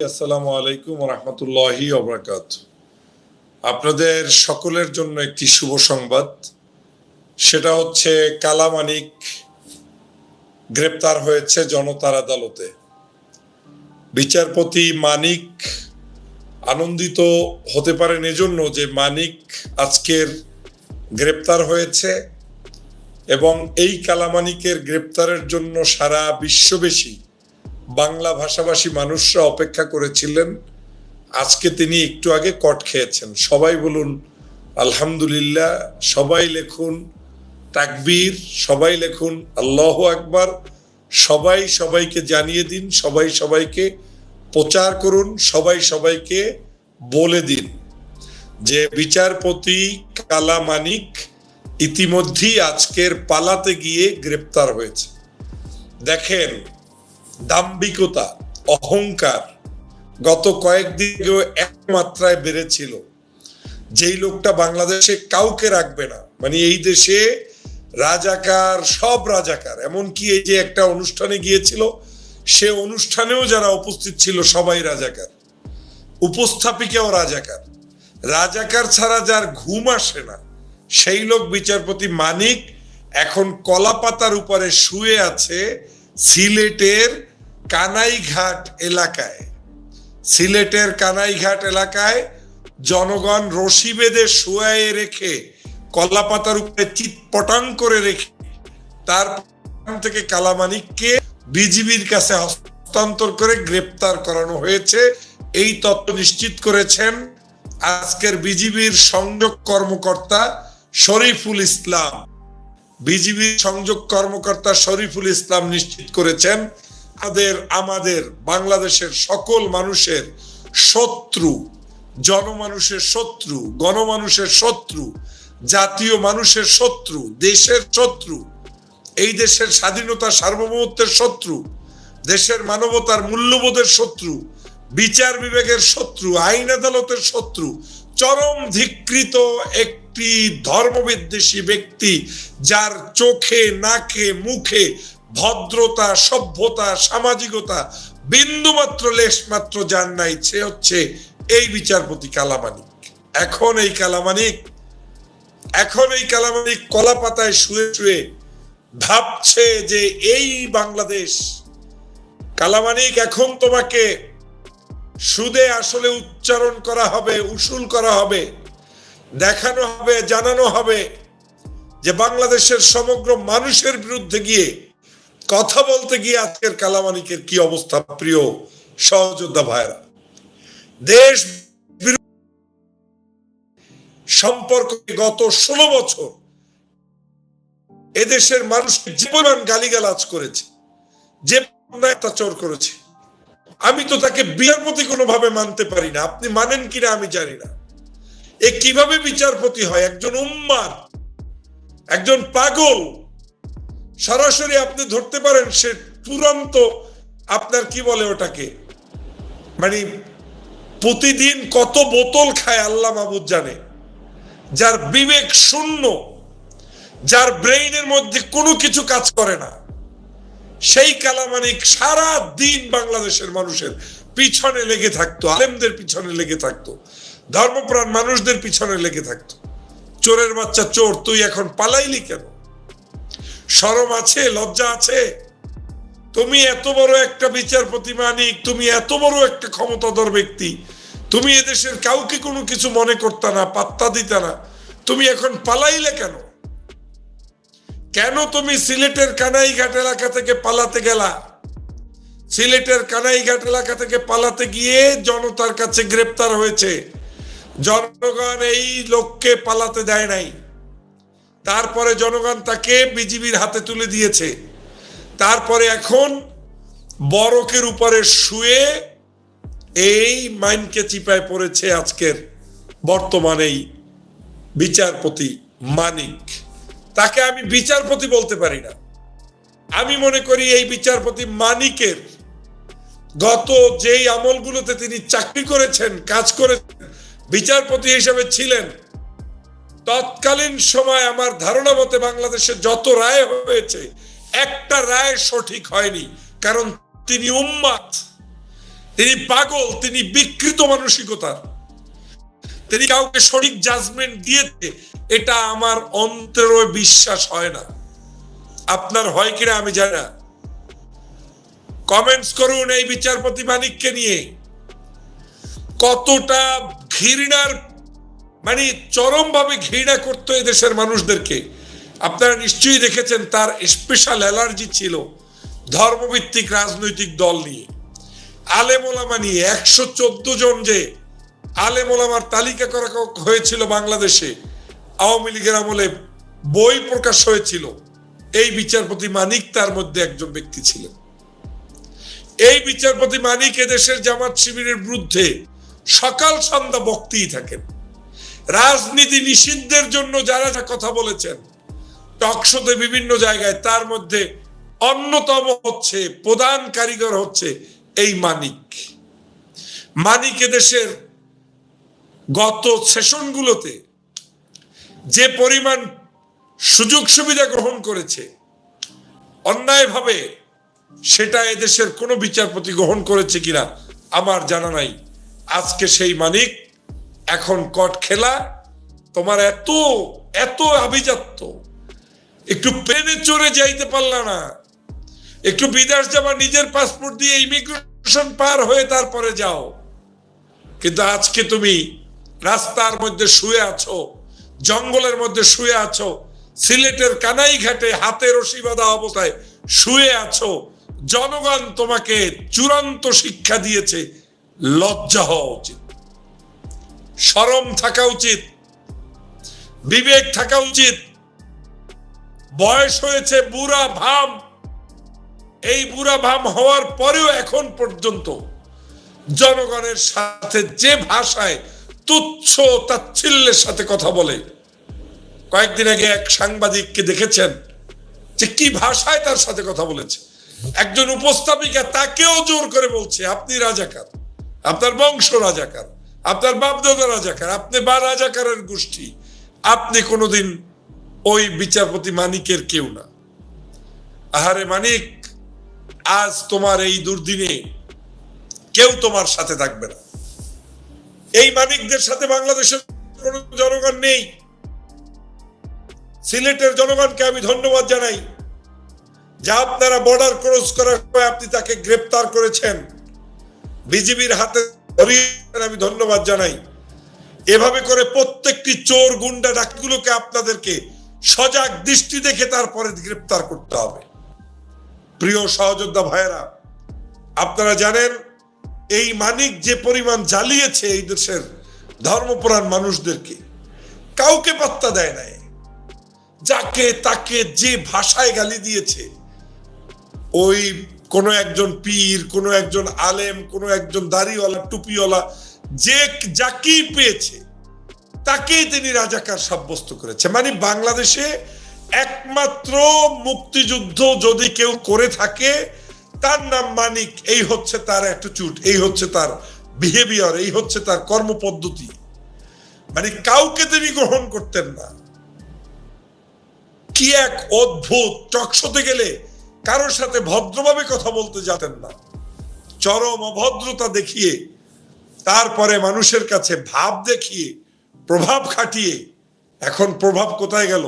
আসসালামু আলাইকুম রহমতুল্লাহি অবরাকাত আপনাদের সকলের জন্য একটি শুভ সংবাদ। সেটা হচ্ছে কালামানিক গ্রেপ্তার হয়েছে জনতার আদালতে। বিচারপতি মানিক আনন্দিত হতে পারেন এজন্য যে মানিক আজকের গ্রেপ্তার হয়েছে এবং এই কালামানিকের গ্রেপ্তারের জন্য সারা বিশ্ববেশী বাংলা ভাষাভাষী মানুষরা অপেক্ষা করেছিলেন। আজকে তিনি একটু আগে কট খেয়েছেন। সবাই বলুন, আলহামদুলিল্লাহ, সবাই লেখুন, তাকবীর, সবাই লেখুন, আল্লাহ আকবার, সবাই সবাইকে জানিয়ে দিন, সবাই সবাইকে প্রচার করুন, সবাই সবাইকে বলে দিন যে বিচারপতি কালা মানিক ইতিমধ্যেই আজকের পালাতে গিয়ে গ্রেপ্তার হয়েছে। দেখেন দাম্ভিকতা, অহংকার গত কয়েকদিন এক মাত্রায় বেড়েছিল। যেই লোকটা বাংলাদেশে কাউকে রাখবে না মানে এই দেশে রাজাকার, সব রাজাকার, এমনকি এই যে একটা অনুষ্ঠানে গিয়েছিল, সে অনুষ্ঠানেও যারা উপস্থিত ছিল সবাই রাজাকার। উপস্থাপিকাও রাজাকার। রাজাকার ছাড়া যার ঘুম আসে না, সেই লোক বিচারপতি মানিক এখন কলাপাতার উপরে শুয়ে আছে সিলেটের কানাইঘাট এলাকায়, সিলেটের কানাইঘাট এলাকায় জনগণ রশি বেঁধে শুয়ায়ে রেখে, কলাপাতার উপরে চিৎপটাং করে রেখে, তার থেকে কালামানিককে বিজিবির কাছে হস্তান্তর করে গ্রেপ্তার করানো হয়েছে। এই তথ্য নিশ্চিত করেছেন আজকের বিজিবির সংযোগ কর্মকর্তা শরীফুল ইসলাম। বিজিবির সংযোগ কর্মকর্তা শরীফুল ইসলাম নিশ্চিত করেছেন আমাদের আমাদের, বাংলাদেশের সকল মানুষের শত্রু, জনমানুষের শত্রু, গণমানুষের শত্রু, জাতীয় মানুষের শত্রু, দেশের শত্রু, এই দেশের স্বাধীনতা সার্বভৌমত্বের শত্রু, দেশের মানবতার মূল্যবোধের শত্রু, বিচার বিভাগের শত্রু, আইন আদালতের শত্রু, চরম ধিকৃত একটি ধর্মবিদ্বেষী ব্যক্তি যার চোখে, নাকে, মুখে ভদ্রতা, সভ্যতা, সামাজিকতা, বিন্দুমাত্র লেশ মাত্র যার নাই, সে হচ্ছে এই বিচারপতি কালামানিক। এখন এই কালামানিক, এখন এই কালামানিক কলা পাতায় শুয়ে শুয়ে ভাবছে যে এই বাংলাদেশ, কালামানিক এখন তোমাকে সুদে আসলে উচ্চারণ করা হবে, উসুল করা হবে, দেখানো হবে, জানানো হবে যে বাংলাদেশের সমগ্র মানুষের বিরুদ্ধে গিয়ে কথা বলতে গিয়ে আজকের কালামানিকের কি অবস্থা, প্রিয় সহযোদ্ধা ভাইরা দেশ সম্পর্ক গত ষোলো বছর এদেশের মানুষকে যে পরিমাণ গালিগালাজ করেছে, যে অত্যাচার করেছে। আমি তো তাকে বিচারপতি কোনোভাবে মানতে পারি না। আপনি মানেন কিনা আমি জানি না। এ কীভাবে বিচারপতি হয়? একজন উম্মাদ, একজন পাগল সরাসরি আপনি ধরতে পারেন, সে তুরন্ত আপনার কি বলে ওটাকে? মানে প্রতিদিন কত বোতল খায় আল্লাহ মাহবুদ জানে। যার বিবেক শূন্য, যার ব্রেইনের মধ্যে কোনো কিছু কাজ করে না। সেই কালামানিক সারা দিন বাংলাদেশের মানুষের পিছনে লেগে থাকতো, আলেমদের পিছনে লেগে থাকতো, ধর্মপ্রাণ মানুষদের পিছনে লেগে থাকতো। চোরের বাচ্চা চোর, তুই এখন পালাইলি কেন? সরম আছে, লজ্জা আছে? তুমি এত বড় একটা বিচারপতি মানিক, তুমি এত বড় একটা ক্ষমতাধর ব্যক্তি, তুমি এদেশের কাউকে কোনো কিছু মনে করতে না, পাত্তা দিতে না, তুমি এখন পালাইলে কেন? কেন তুমি সিলেটের কানাই কানাইঘাট এলাকা থেকে পালাতে গেলা? সিলেটের কানাই কানাইঘাট এলাকা থেকে পালাতে গিয়ে জনতার কাছে গ্রেপ্তার হয়েছে। জনগণ এই লোককে পালাতে দেয় নাই। তারপরে জনগণ তাকে বিজিবির হাতে তুলে দিয়েছে। তারপরে এখন বরকের উপরে শুয়ে এই মাইনকে চিপায় পড়েছে আজকের বর্তমান এই বিচারপতি মানিক। তাকে আমি বিচারপতি বলতে পারি না। আমি মনে করি এই বিচারপতি মানিকের গত যেই আমলগুলোতে তিনি চাকরি করেছেন, কাজ করেছেন, বিচারপতি হিসেবে ছিলেন তৎকালীন সময় আমার ধারণা মতে বাংলাদেশে যত রায় হয়েছে, একটা রায় সঠিক হয়নি। কারণ তিনি উম্মাদ, তিনি পাগল, তিনি বিকৃত মানসিকতার। তিনি কাউকে সঠিক জাজমেন্ট দিয়েছে, এটা আমার অন্তর বিশ্বাস হয় না। আপনার হয় কিনা আমি জানি না। কমেন্টস করুন এই বিচারপতি মানিককে নিয়ে। কতটা ঘৃণার মানে চরমভাবে ঘৃণা করতো এদেশের মানুষদেরকে। আপনারা নিশ্চয়ই দেখেছেন তার স্পেশাল অ্যালার্জি ছিল ধর্মভিত্তিক রাজনৈতিক দল নিয়ে। আলেমোলামা নিয়ে একশো চোদ্দ জন যে আলেমোলামার তালিকা করা হয়েছিল বাংলাদেশে, আওয়ামী লীগের আমলে বই প্রকাশ হয়েছিল। এই বিচারপতি মানিক তার মধ্যে একজন ব্যক্তি ছিলেন। এই বিচারপতি মানিক এদেশের জামাত শিবিরের বিরুদ্ধে সকাল সন্ধ্যা বক্তেই থাকেন। রাজনীতি নিষিদ্ধের জন্য যারা কথা বলেছেন, টকশোতে বিভিন্ন জায়গায়, তার মধ্যে অন্যতম হচ্ছে, প্রধান কারিগর হচ্ছে এই মানিক। মানিক দেশের গত সেশনগুলোতে যে পরিমাণ সুযোগ সুবিধা গ্রহণ করেছে, অন্যায়ভাবে সেটা এদেশের কোনো বিচারপতি গ্রহণ করেছে কিনা আমার জানা নাই। আজকে সেই মানিক এখন কট খেলা, তোমার এত এত আভিজাত্য। একটু প্লেনে চড়ে যাইতে পারলা না। একটু বিদেশ যাবা নিজের পাসপোর্ট দিয়ে ইমিগ্রেশন পার হয়ে তারপরে যাও। কিন্তু আজকে তুমি রাস্তার মধ্যে শুয়ে আছো, জঙ্গলের মধ্যে শুয়ে আছো, সিলেটের কানাই ঘাটে হাতে রশি বাঁধা অবস্থায় শুয়ে আছো, জনগণ তোমাকে চূড়ান্ত শিক্ষা দিয়েছে, লজ্জা হওয়া উচিত। সরম থাকা উচিত, বিবেক থাকা উচিত, বয়স হয়েছে বুড়া ভাম। এই বুড়া ভাম হওয়ার পরেও এখন পর্যন্ত জনগণের সাথে যে ভাষায় তুচ্ছ তাচ্ছিল্যের সাথে কথা বলে। কয়েকদিন আগে এক সাংবাদিককে দেখেছেন যে কি ভাষায় তার সাথে কথা বলেছে। একজন উপস্থাপিকা তাকেও জোর করে বলছে, আপনি রাজাকার, আপনার বংশ রাজাকার আপনার বাপদাদা রাজাকার, আপনি বা রাজাকারের গোষ্ঠী, আপনি কোনোদিন ওই বিচারপতি মানিকের কেউ না। আহারে মানিক, আজ তোমার এই দুর্দিনে কেউ তোমার সাথে থাকবে না। এই মানিকদের সাথে বাংলাদেশের কোন জনগণ নেই। সিলেটের জনগণকে আমি ধন্যবাদ জানাই, যা আপনারা বর্ডার ক্রস করার আপনি তাকে গ্রেপ্তার করেছেন। বিজিবির হাতে আমি ধন্যবাদ জানাই। এভাবে করে প্রত্যেকটি চোর গুন্ডা ডাকগুলোকে আপনাদেরকে সজাগ দৃষ্টি দেখে তারপরে গ্রেপ্তার করতে হবে। প্রিয় সহযোদ্ধা ভাইয়েরা, আপনারা জানেন, এই মানিক যে পরিমাণ জ্বালিয়েছে এই দেশের ধর্মপ্রাণ মানুষদেরকে, কাউকে পাত্তা দেয় নাই। যাকে তাকে যে ভাষায় গালি দিয়েছে, ওই কোনো একজন পীর, কোনো একজন আলেম, কোনো একজন দাড়িওয়ালা, টুপিওয়ালা, যে যাকেই পেয়েছে, তাকেই তিনি রাজাকার সাব্যস্ত করেছে। মানে বাংলাদেশে একমাত্র মুক্তিযুদ্ধ যদি কেউ করে থাকে, তার নাম মানিক, এই হচ্ছে তার অ্যাটিটিউড এই হচ্ছে তার বিহেভিয়ার এই হচ্ছে তার কর্মপদ্ধতি। মানে কাউকে তিনি গ্রহণ করতেন না। কি এক অদ্ভুত চকশতে গেলে কারোর সাথে ভদ্রভাবে কথা বলতে জানেন না। চরম অভদ্রতা দেখিয়ে, তারপরে মানুষের কাছে ভাব দেখিয়ে, প্রভাব খাটিয়ে, এখন প্রভাব কোথায় গেল?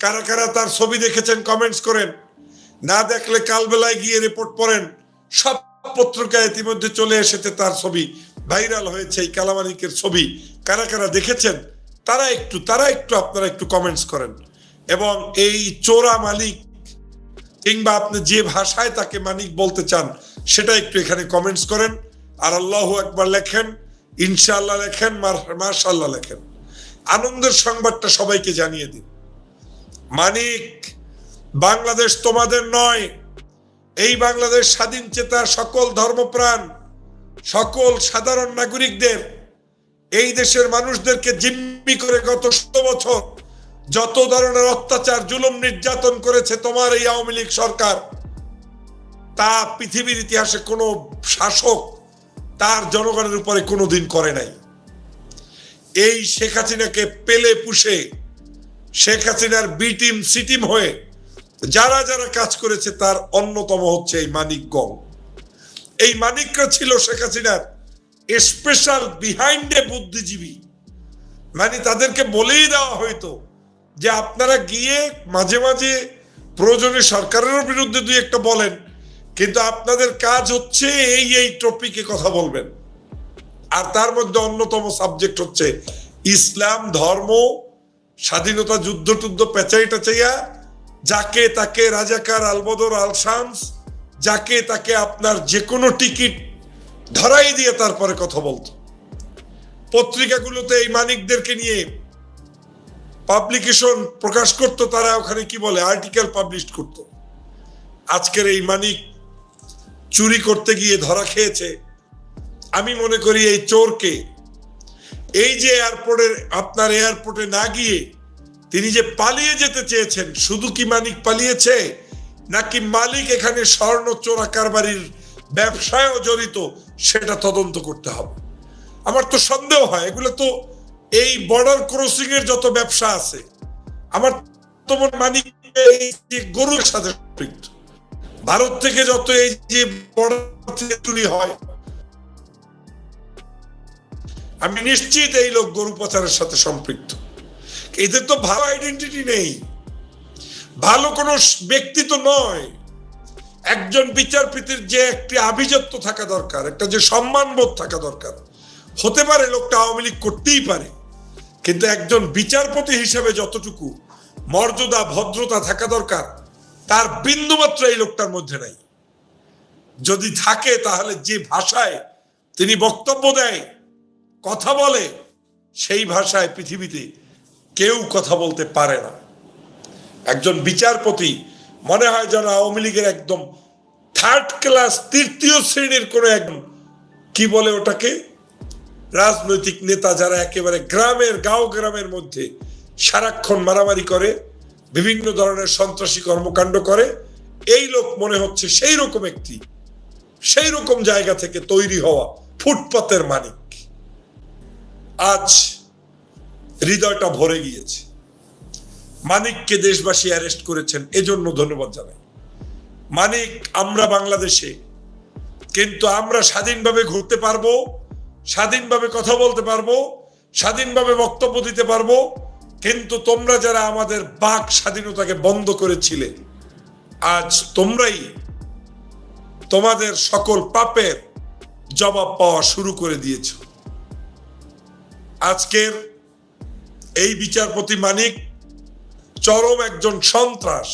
কারা কারা তার ছবি দেখেছেন কমেন্টস করেন? না দেখলে কালবেলায় গিয়ে রিপোর্ট পড়েন? সব পত্রিকায় ইতিমধ্যে চলে এসেছে তার ছবি ভাইরাল হয়েছে এই কালামানিকের ছবি। কারা কারা দেখেছেন? তারা একটু তারা একটু, আপনারা একটু কমেন্টস করেন। এবং এই চোরা মালিক কিংবা আপনি যে ভাষায় তাকে মানিক বলতে চান, সেটা একটু এখানে কমেন্টস করেন। আর আল্লাহ একবার লেখেন, ইনশাআল্লাহ লেখেন মার্শাল্লাহ লেখেন। আনন্দের সংবাদটা সবাইকে জানিয়ে দিন। মানিক, বাংলাদেশ তোমাদের নয়। এই বাংলাদেশ স্বাধীন চেতা সকল ধর্মপ্রাণ, সকল সাধারণ নাগরিকদের, এই দেশের মানুষদেরকে জিম্মি করে গত ষোলো বছর যত ধরনের অত্যাচার, জুলুম নির্যাতন করেছে তোমার এই আওয়ামী লীগ সরকার, তা পৃথিবীর ইতিহাসে কোনো শাসক তার জনগণের উপরে কোনোদিন করে নাই। এই শেখ হাসিনাকে পেলে পুষে, শেখ হাসিনার বি টিম, সি টিম হয়ে যারা যারা কাজ করেছে তার অন্যতম হচ্ছে এই মানিকগঞ্জ এই মানিকরা ছিল শেখ হাসিনার স্পেশাল বিহাইন্ডে বুদ্ধিজীবী। মানে তাদেরকে বলেই দেওয়া হইতো যে আপনারা গিয়ে মাঝে মাঝে প্রয়োজনে সরকারের বিরুদ্ধে দুই একটা বলেন, কিন্তু আপনাদের কাজ হচ্ছে এই এই টপিকে কথা বলবেন। আর তার মধ্যে অন্যতম সাবজেক্ট হচ্ছে ইসলাম, ধর্ম, স্বাধীনতা, যুদ্ধ টুদ্ধ, পেঁচাই টেচাইয়া যাকে তাকে রাজাকার, আলবদর আল শামস যাকে তাকে আপনার যে কোনো টিকিট ধরাই দিয়ে তারপরে কথা বলতো। পত্রিকাগুলোতে এই মানিকদেরকে নিয়ে পাবলিকেশন প্রকাশ করত, তারা ওখানে কি বলে? আর্টিকেল পাবলিশ করত। আজকের এই মানিক চুরি করতে গিয়ে ধরা খেয়েছে। আমি মনে করি এই চোরকে, এই যে এয়ারপোর্টের, আপনার এয়ারপোর্টে না গিয়ে তিনি যে পালিয়ে যেতে চেয়েছেন, শুধু কি মালিক পালিয়েছে? নাকি মালিক এখানে স্বর্ণ চোরা কারবারির ব্যবসায়ও জড়িত, সেটা তদন্ত করতে হবে। আমার তো সন্দেহ হয়, এগুলো তো এই বর্ডার ক্রসিং এর যত ব্যবসা আছে, আমার তো মনে গরুর সাথে ভারত থেকে যত এই যে বর্ডার চুরি হয়, আমি নিশ্চিত এই লোক গরু পাচারের সাথে সম্পৃক্ত। এদের তো ভালো আইডেন্টিটি নেই। ভালো কোনো ব্যক্তি তো নয়। একজন বিচারপতির যে একটি আভিজাত্য থাকা দরকার, একটা যে সম্মানবোধ থাকা দরকার, হতে পারে লোকটা আওয়ামী লীগ করতেই পারে। কিন্তু একজন বিচারপতি হিসেবে যতটুকু মর্যাদা, ভদ্রতা থাকা দরকার, তার বিন্দুমাত্র এই লোকটার মধ্যে নাই। যদি থাকে, তাহলে যে ভাষায় তিনি বক্তব্য দেয়, কথা বলে, সেই ভাষায় পৃথিবীতে কেউ কথা বলতে পারে না। একজন বিচারপতি, মনে হয় যেন আওয়ামী লীগের একদম থার্ড ক্লাস তৃতীয় শ্রেণির কোনো একদম কি বলে ওটাকে? রাজনৈতিক নেতা যারা একেবারে গ্রামের, গাঁও গ্রামের মধ্যে সারাক্ষণ মারামারি করে, বিভিন্ন ধরনের সন্ত্রাসী কর্মকাণ্ড করে, এই লোক মনে হচ্ছে সেই রকম একটি সেই রকম জায়গা থেকে তৈরি হওয়া ফুটপাতের মানিক আজ হৃদয়টা ভরে গিয়েছে। মানিককে দেশবাসী অ্যারেস্ট করেছেন, এজন্য ধন্যবাদ জানাই। মানিক, আমরা বাংলাদেশে, কিন্তু আমরা স্বাধীনভাবে ঘুরতে পারব স্বাধীনভাবে কথা বলতে পারব, স্বাধীনভাবে বক্তব্য দিতে পারব, কিন্তু তোমরা যারা আমাদের বাক স্বাধীনতাকে বন্ধ করেছিলে, আজ তোমরাই তোমাদের সকল পাপের জবাব পাওয়া শুরু করে দিয়েছ। আজকের এই বিচারপতি মানিক চরম একজন সন্ত্রাস।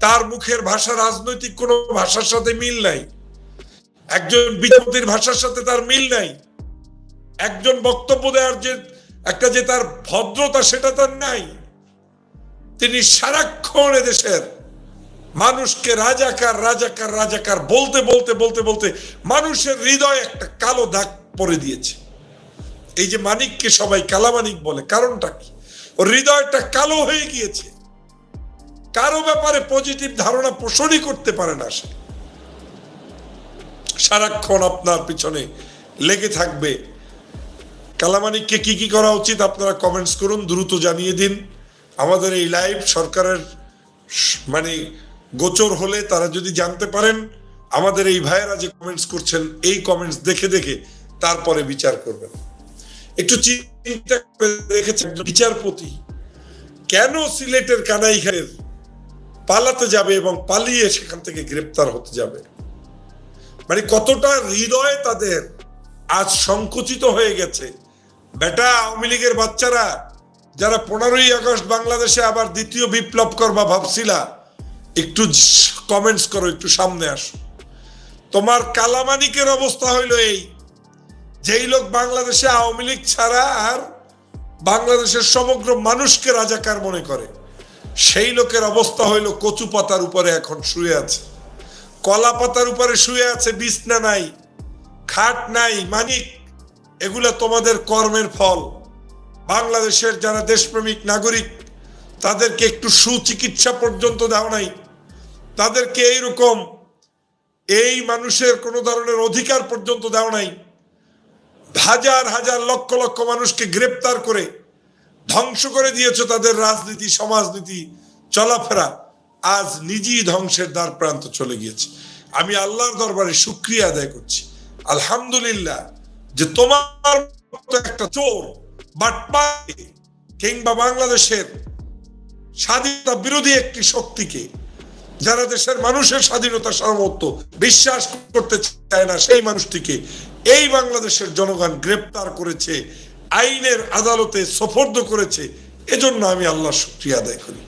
তার মুখের ভাষা রাজনৈতিক কোনো ভাষার সাথে মিল নাই। একজন বিচারপতির ভাষার সাথে তার মিল নাই। একজন বক্তব্য দেওয়ার যে একটা যে তার ভদ্রতা, সেটা তার নাই। তিনি সারাক্ষণ দেশের মানুষকে রাজাকার রাজাকার রাজাকার বলতে বলতে বলতে বলতে মানুষের হৃদয়ে একটা কালো দাগ পরে দিয়েছে। এই যে মানিককে সবাই কালামানিক বলে, কারণটা কি? ওর হৃদয়টা কালো হয়ে গিয়েছে। কারও ব্যাপারে পজিটিভ ধারণা পোষণই করতে পারে না সে। সারাক্ষণ আপনার পিছনে লেগে থাকবে। কালামানিককে কি কি করা উচিত আপনারা কমেন্টস করুন, দ্রুত জানিয়ে দিন। আমাদের এই লাইভ সরকারের মানে গোচর হলে তারা যদি জানতে পারেন, আমাদের এই ভাইয়েরা যে কমেন্টস করছেন, এই কমেন্টস দেখে দেখে তারপরে বিচার করবেন। একটু চিন্তা করে দেখেছেন বিচারপতি, কেন সিলেটের কানাইখানের পালাতে যাবে এবং পালিয়ে সেখান থেকে গ্রেপ্তার হতে যাবে? মানে কতটা হৃদয় তাদের আজ সংকুচিত হয়ে গেছে। বেটা, আওয়ামী লীগের বাচ্চারা, যারা পনেরোই আগস্ট বাংলাদেশে আবার দ্বিতীয় বিপ্লব করবা ভাবছিলা, একটু কমেন্টস করো, একটু সামনে আসো। তোমার কালামানিকের অবস্থা হইল এই, যেই লোক বাংলাদেশে আওয়ামী লীগ ছাড়া আর বাংলাদেশের সমগ্র মানুষকে রাজাকার মনে করে, সেই লোকের অবস্থা হইল কচু পাতার উপরে এখন শুয়ে আছে। কলা পাতার উপরে শুয়ে আছে বিছনা নাই, খাট নাই, মানিক, এগুলা তোমাদের কর্মের ফল। বাংলাদেশের যারা দেশপ্রেমিক নাগরিক, তাদেরকে একটু সুচিকিৎসা পর্যন্ত দাও নাই। তাদেরকে এইরকম এই মানুষের কোনো ধরনের অধিকার পর্যন্ত দাও নাই। হাজার হাজার লক্ষ লক্ষ মানুষকে গ্রেপ্তার করে ধ্বংস করে দিয়েছ তাদের রাজনীতি, সমাজনীতি, চলাফেরা। আজ নিজেই ধ্বংসের দ্বার প্রান্ত চলে গিয়েছে। আমি আল্লাহর দরবারে শুক্রিয়া আদায় করছি। আলহামদুলিল্লাহ যে তোমার একটা চোর কিংবা বাংলাদেশের স্বাধীনতা বিরোধী একটি শক্তিকে যারা দেশের মানুষের স্বাধীনতা সার্বত্ব বিশ্বাস করতে চায় না, সেই মানুষটিকে এই বাংলাদেশের জনগণ গ্রেপ্তার করেছে, আইনের আদালতে সফর্দ করেছে। এজন্য আমি আল্লাহর শুক্রিয়া আদায় করি।